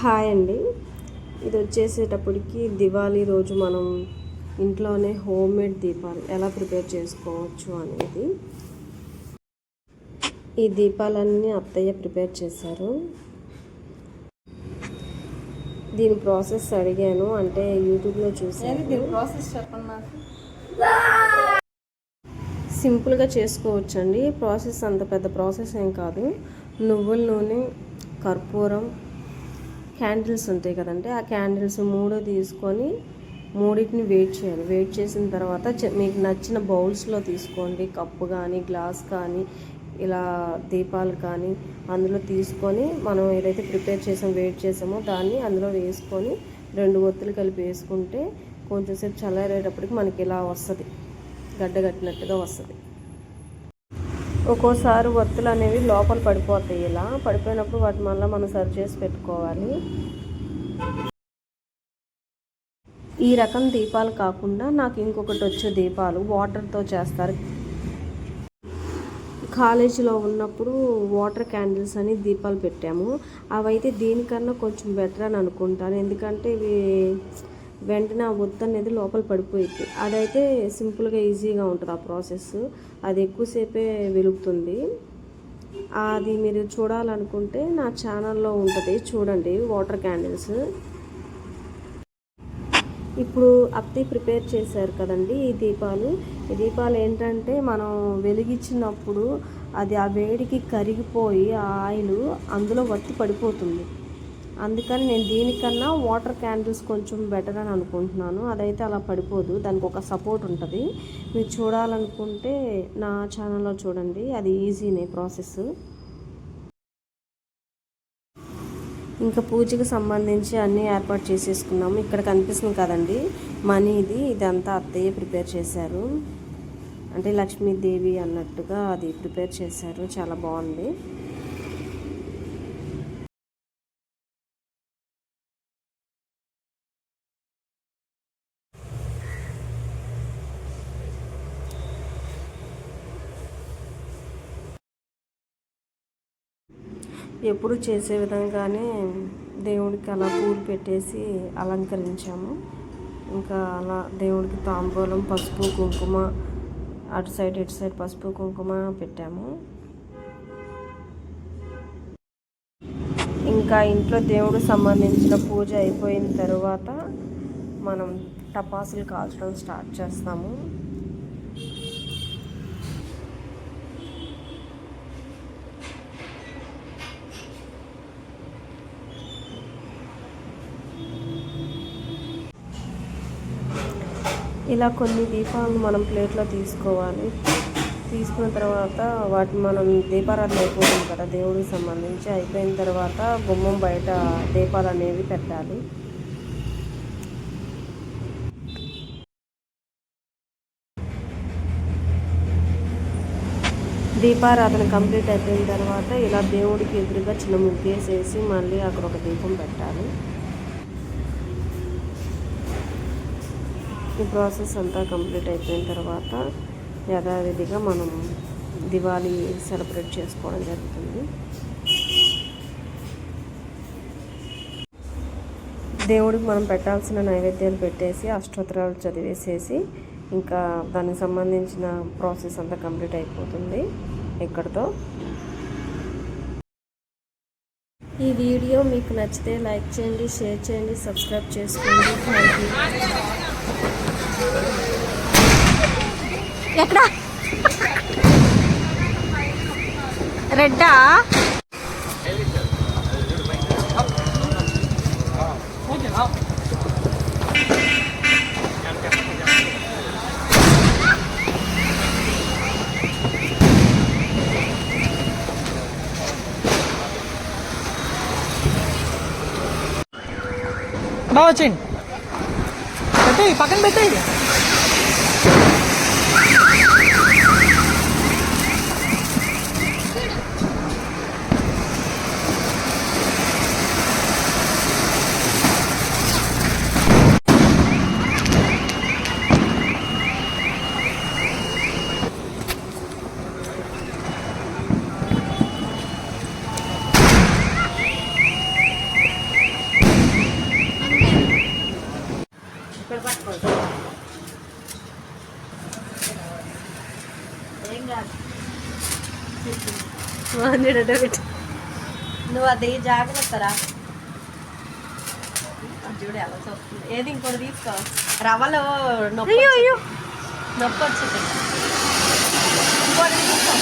Hi అండి. ఇది వచ్చేసేటప్పటికి దివాళీ రోజు మనం ఇంట్లోనే హోమ్ మేడ్ దీపాలు ఎలా ప్రిపేర్ చేసుకోవచ్చు అనేది. ఈ దీపాలన్నీ అత్తయ్య ప్రిపేర్ చేశారు. దీని ప్రాసెస్ అడిగాను అంటే యూట్యూబ్లో చూసాను ప్రాసెస్ చెప్పండి నాకు? సింపుల్గా చేసుకోవచ్చండి. ప్రాసెస్ అంత పెద్ద ప్రాసెస్ ఏం కాదు. నువ్వుల నూనె కర్పూరం క్యాండిల్స్ ఉంటాయి కదండి ఆ క్యాండిల్స్ మూడు తీసుకొని మూడింటిని వెయిట్ చేయాలి. వెయిట్ చేసిన తర్వాత మీకు నచ్చిన బౌల్స్లో తీసుకోండి. కప్పు కానీ గ్లాస్ కానీ ఇలా దీపాలు కానీ అందులో తీసుకొని మనం ఏదైతే ప్రిపేర్ చేసాం వెయిట్ చేసామో దాన్ని అందులో వేసుకొని రెండు ఒత్తులు కలిపి వేసుకుంటే కొంచెంసేపు చల్లారేటప్పటికి మనకి ఇలా వస్తుంది. గడ్డ కట్టినట్టుగా వస్తుంది. ఒక్కోసారి వత్తులు అనేవి లోపల పడిపోతాయి ఇలా. పడిపోయినప్పుడు వాటి మళ్ళీ మనం సర్వ్ చేసి పెట్టుకోవాలి. ఈ రకం దీపాలు కాకుండా నాకు ఇంకొకటి వచ్చే దీపాలు వాటర్తో చేస్తారు. కాలేజీలో ఉన్నప్పుడు వాటర్ క్యాండిల్స్ అని దీపాలు పెట్టాము. అవైతే దీనికన్నా కొంచెం బెటర్ అని అనుకుంటాను. ఎందుకంటే ఇవి వెంటనే ఆ ఒత్తు అనేది లోపల పడిపోయింది అదైతే సింపుల్గా ఈజీగా ఉంటుంది ఆ ప్రాసెస్. అది ఎక్కువసేపే వెలుగుతుంది. అది మీరు చూడాలనుకుంటే నా ఛానల్లో ఉంటుంది. చూడండి వాటర్ క్యాండిల్స్. ఇప్పుడు అత్తి ప్రిపేర్ చేశారు కదండి ఈ దీపాలు. ఈ దీపాలు ఏంటంటే మనం వెలిగించినప్పుడు అది ఆ వేడికి కరిగిపోయి ఆ ఆయిల్ అందులో వత్తి పడిపోతుంది. అందుకని నేను దీనికన్నా వాటర్ క్యాండిల్స్ కొంచెం బెటర్ అని అనుకుంటున్నాను. అదైతే అలా పడిపోదు. దానికి ఒక సపోర్ట్ ఉంటుంది. మీరు చూడాలనుకుంటే నా ఛానల్లో చూడండి. అది ఈజీనే ప్రాసెస్. ఇంకా పూజకి సంబంధించి అన్నీ ఏర్పాటు చేసేసుకున్నాము. ఇక్కడ కనిపిస్తుంది కదండి. మనీ ఇది ఇదంతా అత్తయ్య ప్రిపేర్ చేశారు. అంటే లక్ష్మీదేవి అన్నట్టుగా అది ప్రిపేర్ చేశారు. చాలా బాగుంది. ఎప్పుడు చేసే విధంగానే దేవుడికి అలా పూలు పెట్టేసి అలంకరించాము. ఇంకా అలా దేవుడికి తాంబూలం పసుపు కుంకుమ అటు సైడ్ ఇటు సైడ్ పసుపు కుంకుమ పెట్టాము. ఇంకా ఇంట్లో దేవుడు సంబంధించిన పూజ అయిపోయిన తర్వాత మనం టపాసులు కాల్చడం స్టార్ట్ చేస్తాము. ఇలా కొన్ని దీపాలను మనం ప్లేట్లో తీసుకోవాలి. తీసుకున్న తర్వాత వాటిని మనం దీపారాధన అయిపోతుంది కదా దేవుడికి సంబంధించి. అయిపోయిన తర్వాత గుమ్మం బయట దీపాలు అనేవి పెట్టాలి. దీపారాధన కంప్లీట్ అయిపోయిన తర్వాత ఇలా దేవుడికి ఎదురుగా చిన్న ముగ్గేసేసి మళ్ళీ అక్కడ ఒక దీపం పెట్టాలి. ఈ ప్రాసెస్ అంతా కంప్లీట్ అయిపోయిన తర్వాత యథావిధిగా మనం దివాళీ సెలబ్రేట్ చేసుకోవడం జరుగుతుంది. దేవుడికి మనం పెట్టాల్సిన నైవేద్యాలు పెట్టేసి అష్టోత్తరాలు చదివేసేసి ఇంకా దానికి సంబంధించిన ప్రాసెస్ అంతా కంప్లీట్ అయిపోతుంది. ఇక్కడితో ఈ వీడియో మీకు నచ్చితే లైక్ చేయండి షేర్ చేయండి సబ్స్క్రైబ్ చేసుకోండి. థ్యాంక్ యూ ఎక్కడ? రెడ్డా? బాగా వచ్చేయండి పెట్టేయి పక్కన పెట్టేయి. నువ్వు అది జాగ్రత్తరా చూడు ఏది ఇంకోటి తీసుకో. రవ్వలో నొప్పి నొప్పి వచ్చింది ఇంకోటి తీసుకో.